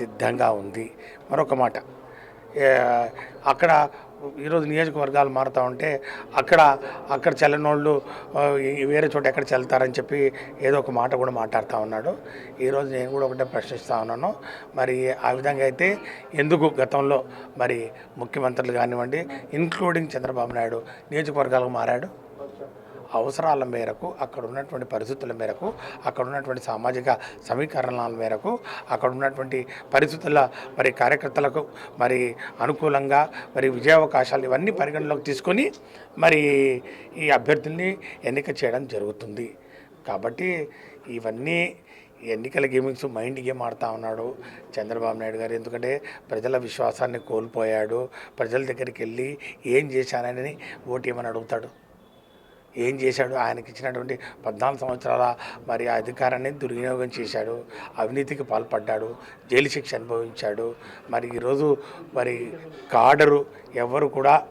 సిద్ధంగా ఉంది. మరొక మాట. అక్కడ ఈరోజు నియోజకవర్గాలు మారుతూ ఉంటే అక్కడ అక్కడ చల్లనోళ్ళు వేరే చోట ఎక్కడ చెల్తారని చెప్పి ఏదో ఒక మాట కూడా మాట్లాడుతూ ఉన్నాడు. ఈరోజు నేను కూడా ఒకటే ప్రశ్నిస్తూ ఉన్నాను. మరి ఆ విధంగా అయితే ఎందుకు గతంలో మరి ముఖ్యమంత్రులు కానివ్వండి ఇంక్లూడింగ్ చంద్రబాబు నాయుడు నియోజకవర్గాలకు మారాడు? అవసరాల మేరకు అక్కడ ఉన్నటువంటి పరిస్థితుల మేరకు అక్కడ ఉన్నటువంటి సామాజిక సమీకరణాల మేరకు అక్కడ ఉన్నటువంటి పరిస్థితుల మరి కార్యకర్తలకు మరి అనుకూలంగా మరి విజయావకాశాలు ఇవన్నీ పరిగణలోకి తీసుకొని మరి ఈ అభ్యర్థుల్ని ఎన్నిక చేయడం జరుగుతుంది. కాబట్టి ఇవన్నీ ఎన్నికల గేమింగ్స్ మైండ్ గేమ్ ఆడుతూ ఉన్నాడు చంద్రబాబు నాయుడు గారు. ఎందుకంటే ప్రజల విశ్వాసాన్ని కోల్పోయాడు. ప్రజల దగ్గరికి వెళ్ళి ఏం చేశానని ఓటు ఏమని అడుగుతాడు? ఏం చేశాడు? ఆయనకి ఇచ్చినటువంటి పద్నాలుగు సంవత్సరాల మరి ఆ అధికారాన్ని దుర్వినియోగం చేశాడు. అవినీతికి పాల్పడ్డాడు. జైలు శిక్ష అనుభవించాడు. మరి ఈరోజు మరి కాడరు ఎవరు కూడా